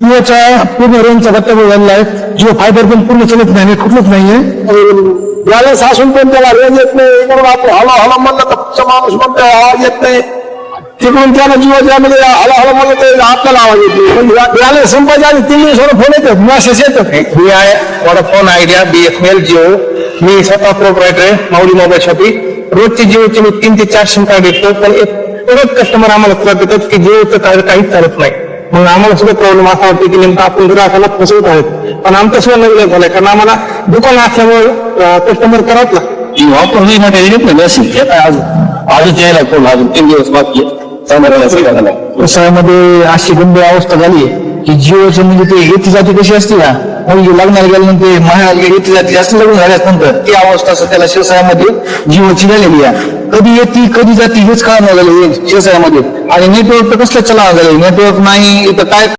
जिओचा पूर्ण रेंजचा बत्ता झालेला आहे जिओ फायबर पण पूर्ण चलत नाही आणि कुठलंच नाहीये. बॅलन्स असून पण त्याला रेंज येत नाही. इकडून आपण हलो हलो म्हणलं तर पुढचा माणूस म्हणतोय आवाज येत नाही. तिकडून त्याला जीवाच्या मध्ये हलो हलो म्हणलं तर आपल्याला आवाज येत नाही. बॅलन्स संपायच्या आधी तीन दिवस फोन येतात मेसेज येतात मी आहे. वडाफोन आयडिया बीएसएनएल जिओ मी स्वतः प्रोपरायटर आहे माऊली मोबाईल शॉपी रोजची जिओची मी तीन ते चार सिम कार्ड घेतो पण एक परत कस्टमर आम्हाला त्रास देतात की जिओचं कार्ड काहीच चालत नाही. मग आम्हाला सुद्धा प्रॉब्लेम असा होतो की नेमकं आपण ग्राहकाला फसवत आहोत. पण आमचं सुद्धा नवीन झालंय कारण आम्हाला दुकान असल्यामुळे कस्टमर लागतं. वापर येत आहे. अजून? आजच यायला कोण? अजून तीन दिवस बाकी व्यवसायामध्ये अशी गंभीर अवस्था झाली की जिओचं म्हणजे ते येती जाती कशी असते ना मुलगी लग्नाला गेल्यानंतर महाल येती जाती जास्त लग्न झाल्यानंतर ती अवस्था असं त्याला शिवसायामध्ये जिओची झालेली आहे. कधी येते कधी जाते हेच कळणार झालं शिवसायामध्ये आणि नेटवर्क तर कसलं चला झालं नेटवर्क नाही इथं काय